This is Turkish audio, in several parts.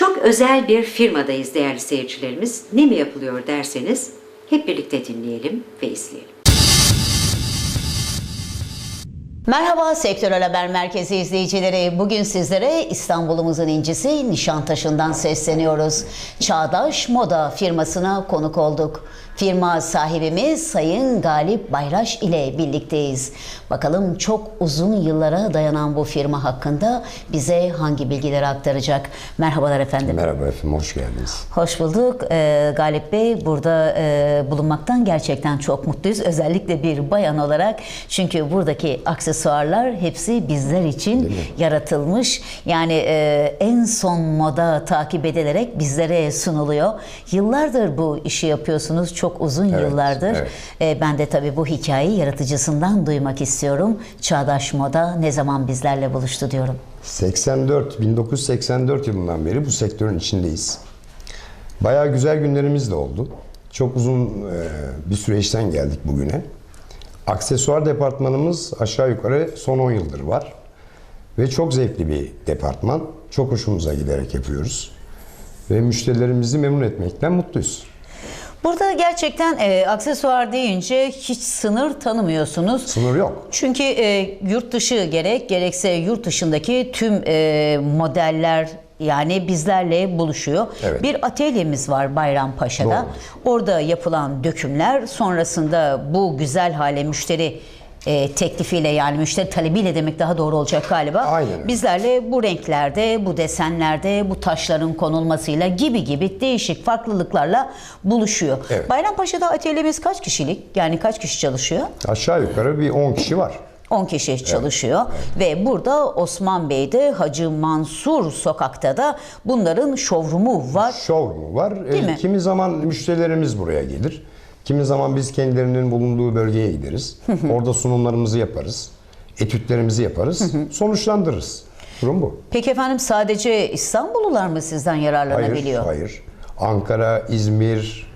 Çok özel bir firmadayız değerli seyircilerimiz. Ne mi yapılıyor derseniz hep birlikte dinleyelim ve izleyelim. Merhaba Sektörel Haber Merkezi izleyicileri. Bugün sizlere İstanbul'umuzun incisi Nişantaşı'ndan sesleniyoruz. Çağdaş Moda firmasına konuk olduk. Firma sahibimiz Sayın Galip Bayraş ile birlikteyiz. Bakalım çok uzun yıllara dayanan bu firma hakkında bize hangi bilgileri aktaracak? Merhabalar efendim. Merhaba efendim, hoş geldiniz. Hoş bulduk. Ee, Galip Bey burada e, bulunmaktan gerçekten çok mutluyuz. Özellikle bir bayan olarak. Çünkü buradaki aksesuarlar hepsi bizler için yaratılmış. Yani e, en son moda takip edilerek bizlere sunuluyor. Yıllardır bu işi yapıyorsunuz. Çok uzun Evet, yıllardır. evet. E, ben de tabii bu hikayeyi yaratıcısından duymak istiyorum. Çağdaş Moda ne zaman bizlerle buluştu diyorum. 84, 1984 yılından beri bu sektörün içindeyiz. Bayağı güzel günlerimiz de oldu. Çok uzun e, bir süreçten geldik bugüne. Aksesuar departmanımız aşağı yukarı son 10 yıldır var. Ve çok zevkli bir departman. Çok hoşumuza giderek yapıyoruz. Ve müşterilerimizi memnun etmekten mutluyuz. Burada gerçekten e, aksesuar deyince hiç sınır tanımıyorsunuz. Sınır yok. Çünkü e, yurt dışı gerek gerekse yurt dışındaki tüm e, modeller yani bizlerle buluşuyor. Evet. Bir atölyemiz var Bayrampaşa'da. Orada yapılan dökümler sonrasında bu güzel hale müşteri e, teklifiyle yani müşteri talebiyle demek daha doğru olacak galiba. Aynen. Bizlerle bu renklerde, bu desenlerde, bu taşların konulmasıyla gibi gibi değişik farklılıklarla buluşuyor. Evet. Bayrampaşa'da atölyemiz kaç kişilik? Yani kaç kişi çalışıyor? Aşağı yukarı bir 10 kişi var. 10 kişi çalışıyor ve burada Osman Bey'de Hacı Mansur sokakta da bunların şovrumu var. showroom'u var. Değil Ee, mi? Kimi zaman müşterilerimiz buraya gelir. Kimi zaman biz kendilerinin bulunduğu bölgeye gideriz. Orada sunumlarımızı yaparız. Etütlerimizi yaparız. Sonuçlandırırız. Durum bu. Peki efendim sadece İstanbullular mı sizden yararlanabiliyor? Hayır, hayır. Ankara, İzmir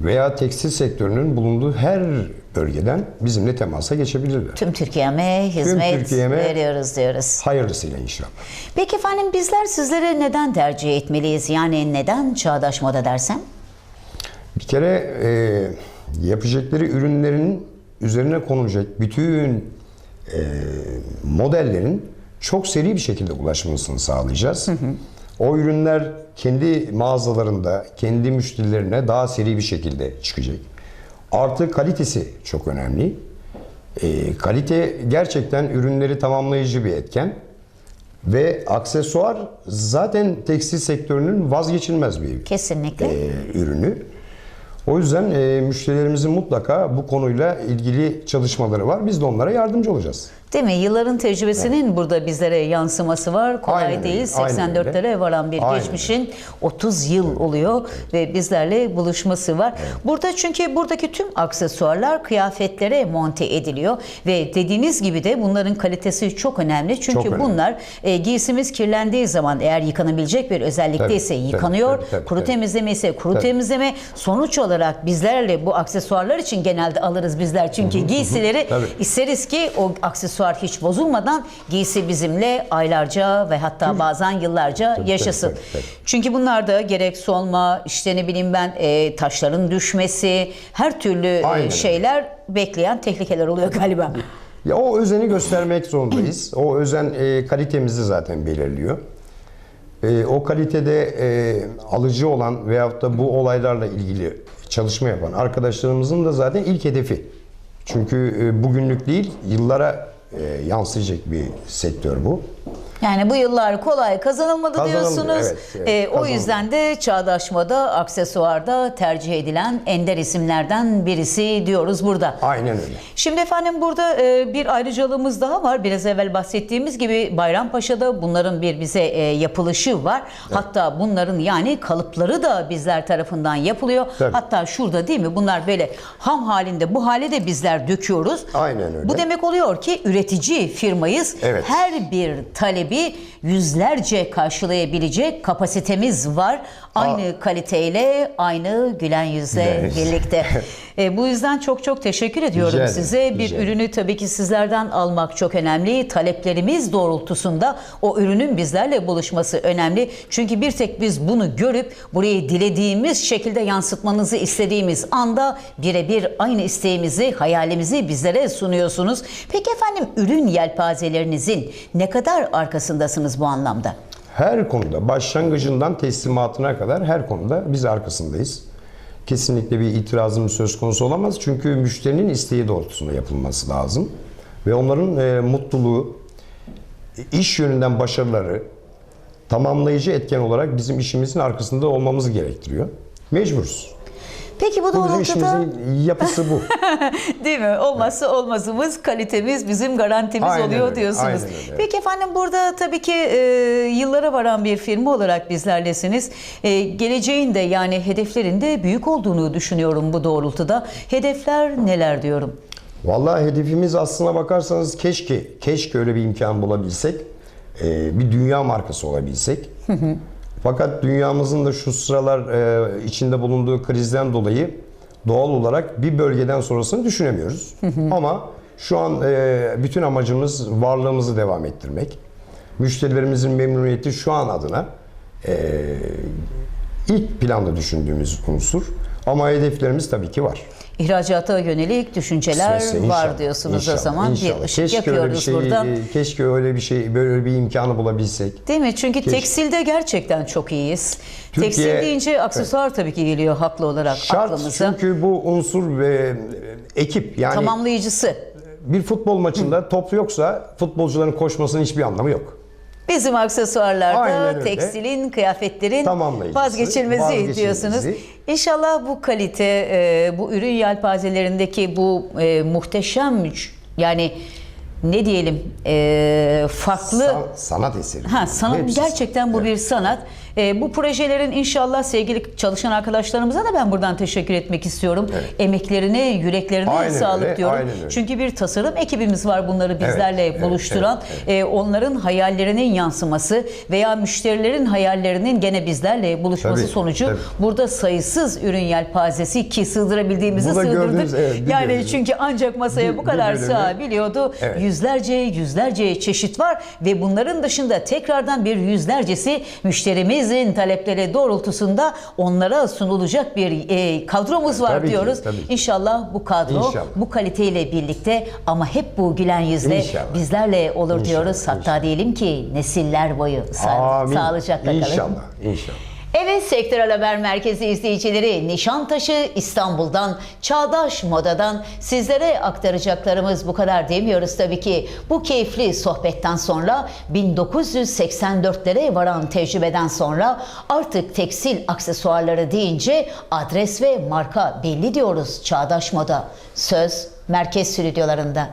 veya tekstil sektörünün bulunduğu her bölgeden bizimle temasa geçebilirler. Tüm Türkiye'me hizmet Türkiye'me- veriyoruz diyoruz. Hayırlısıyla inşallah. Peki efendim bizler sizlere neden tercih etmeliyiz? Yani neden çağdaş moda dersem? Kere e, yapacakları ürünlerin üzerine konulacak bütün e, modellerin çok seri bir şekilde ulaşmasını sağlayacağız. O ürünler kendi mağazalarında, kendi müşterilerine daha seri bir şekilde çıkacak. Artı kalitesi çok önemli. E, kalite gerçekten ürünleri tamamlayıcı bir etken. Ve aksesuar zaten tekstil sektörünün vazgeçilmez bir Kesinlikle. e, ürünü. O yüzden e, müşterilerimizin mutlaka bu konuyla ilgili çalışmaları var. Biz de onlara yardımcı olacağız. Değil mi? Yılların tecrübesinin burada bizlere yansıması var. Kolay Aynen öyle, değil. aynen 84'lere varan bir Aynen geçmişin 30 yıl oluyor ve bizlerle buluşması var. Burada çünkü buradaki tüm aksesuarlar kıyafetlere monte ediliyor ve dediğiniz gibi de bunların kalitesi çok önemli. Çünkü Çok önemli. bunlar e, giysimiz kirlendiği zaman eğer yıkanabilecek bir özellikte ise yıkanıyor. tabii, tabii, kuru tabii. temizleme ise kuru Tabii. temizleme. Sonuç olarak bizlerle bu aksesuarlar için genelde alırız bizler. Çünkü giysileri. İsteriz ki o aksesuar hiç bozulmadan giysi bizimle aylarca ve hatta bazen yıllarca Tabii, yaşasın. tabii, tabii, Çünkü bunlarda gerek solma, işte ne bileyim ben e, taşların düşmesi, her türlü e, Aynen şeyler bekleyen tehlikeler oluyor galiba. Ya o özeni göstermek zorundayız. o özen e, kalitemizi zaten belirliyor. E, o kalitede e, alıcı olan veyahut da bu olaylarla ilgili çalışma yapan arkadaşlarımızın da zaten ilk hedefi. Çünkü e, bugünlük değil, yıllara e, yansıyacak bir sektör bu. Yani bu yıllar kolay kazanılmadı Kazanıldı, diyorsunuz. evet, evet, Ee, o kazanıldı. yüzden de çağdaşmada, aksesuarda tercih edilen ender isimlerden birisi diyoruz burada. Aynen öyle. Şimdi efendim burada e, bir ayrıcalığımız daha var. Biraz evvel bahsettiğimiz gibi Bayrampaşa'da bunların bir bize e, yapılışı var. Hatta bunların yani kalıpları da bizler tarafından yapılıyor. Tabii. Hatta şurada değil mi? Bunlar böyle ham halinde bu hale de bizler döküyoruz. Aynen öyle. Bu demek oluyor ki üretici firmayız. Evet. Her bir talebi talebi yüzlerce karşılayabilecek kapasitemiz var. Aynı kaliteyle, aynı gülen yüzle birlikte. E, bu yüzden çok çok teşekkür ediyorum ederim, size. Bir ederim. ürünü tabii ki sizlerden almak çok önemli. Taleplerimiz doğrultusunda o ürünün bizlerle buluşması önemli. Çünkü bir tek biz bunu görüp burayı dilediğimiz şekilde yansıtmanızı istediğimiz anda birebir aynı isteğimizi, hayalimizi bizlere sunuyorsunuz. Peki efendim ürün yelpazelerinizin ne kadar arkasındasınız bu anlamda? Her konuda başlangıcından teslimatına kadar her konuda biz arkasındayız. Kesinlikle bir itirazımız söz konusu olamaz. Çünkü müşterinin isteği doğrultusunda yapılması lazım. Ve onların e, mutluluğu, iş yönünden başarıları tamamlayıcı etken olarak bizim işimizin arkasında olmamız gerektiriyor. Mecburuz. Peki bu Bu bizim doğrultuda işimizin yapısı bu. Değil mi? Olmazsa olmazımız kalitemiz bizim garantimiz Aynen oluyor öyle, diyorsunuz. aynen öyle. Peki efendim burada tabii ki e, yıllara varan bir firma olarak bizlerlesiniz. E, geleceğin de yani hedeflerin de büyük olduğunu düşünüyorum bu doğrultuda. Hedefler neler diyorum? Vallahi hedefimiz aslına bakarsanız keşke keşke öyle bir imkan bulabilsek. Ee, bir dünya markası olabilsek. Fakat dünyamızın da şu sıralar e, içinde bulunduğu krizden dolayı doğal olarak bir bölgeden sonrasını düşünemiyoruz. Ama şu an e, bütün amacımız varlığımızı devam ettirmek. Müşterilerimizin memnuniyeti şu an adına e, ilk planda düşündüğümüz unsur. Ama hedeflerimiz tabii ki var. İhracata yönelik düşünceler Kısmetse var inşallah, diyorsunuz o inşallah, zaman. inşallah. Bir ışık keşke öyle bir şey, burada. e, keşke öyle bir şey, böyle bir imkanı bulabilsek. Değil mi? Çünkü Keşke. tekstilde gerçekten çok iyiyiz. Türkiye- Tekstil deyince aksesuar tabii ki geliyor haklı olarak Şart aklımıza. çünkü bu unsur ve e, ekip yani Tamamlayıcısı. bir futbol maçında top yoksa futbolcuların koşmasının hiçbir anlamı yok. Bizim aksesuarlarda tekstilin, kıyafetlerin vazgeçilmezi, vazgeçilmezi. diyorsunuz. İnşallah bu kalite, e, bu ürün yelpazelerindeki bu e, muhteşem yani ne diyelim e, farklı San- sanat eseri. Ha, sanat gerçekten bu Evet. bir sanat. Ee, bu projelerin inşallah sevgili çalışan arkadaşlarımıza da ben buradan teşekkür etmek istiyorum. Emeklerine, yüreklerine Aynen sağlık öyle, diyorum. aynen öyle. Çünkü bir tasarım ekibimiz var bunları bizlerle evet, buluşturan. evet, Ee, onların hayallerinin yansıması veya müşterilerin hayallerinin gene bizlerle buluşması Tabii, sonucu tabii. burada sayısız ürün yelpazesi ki sığdırabildiğimizi Burada sığdırdık. gördüğünüz, evet, yani bölümü. çünkü ancak masaya Bir- bu kadar sığabiliyordu. Evet. Yüzlerce yüzlerce çeşit var ve bunların dışında tekrardan bir yüzlercesi müşterimizin talepleri doğrultusunda onlara sunulacak bir e, kadromuz var Tabii ki, diyoruz. tabii ki. İnşallah bu kadro İnşallah. bu kaliteyle birlikte ama hep bu gülen yüzle İnşallah. bizlerle olur İnşallah, diyoruz. Hatta inşallah. diyelim ki nesiller boyu sa- Amin. sağlıcakla kalın. İnşallah, inşallah. Evet Sektörel Haber Merkezi izleyicileri Nişantaşı İstanbul'dan Çağdaş Moda'dan sizlere aktaracaklarımız bu kadar demiyoruz tabii ki. Bu keyifli sohbetten sonra 1984'lere varan tecrübeden sonra artık tekstil aksesuarları deyince adres ve marka belli diyoruz Çağdaş Moda. Söz merkez stüdyolarında.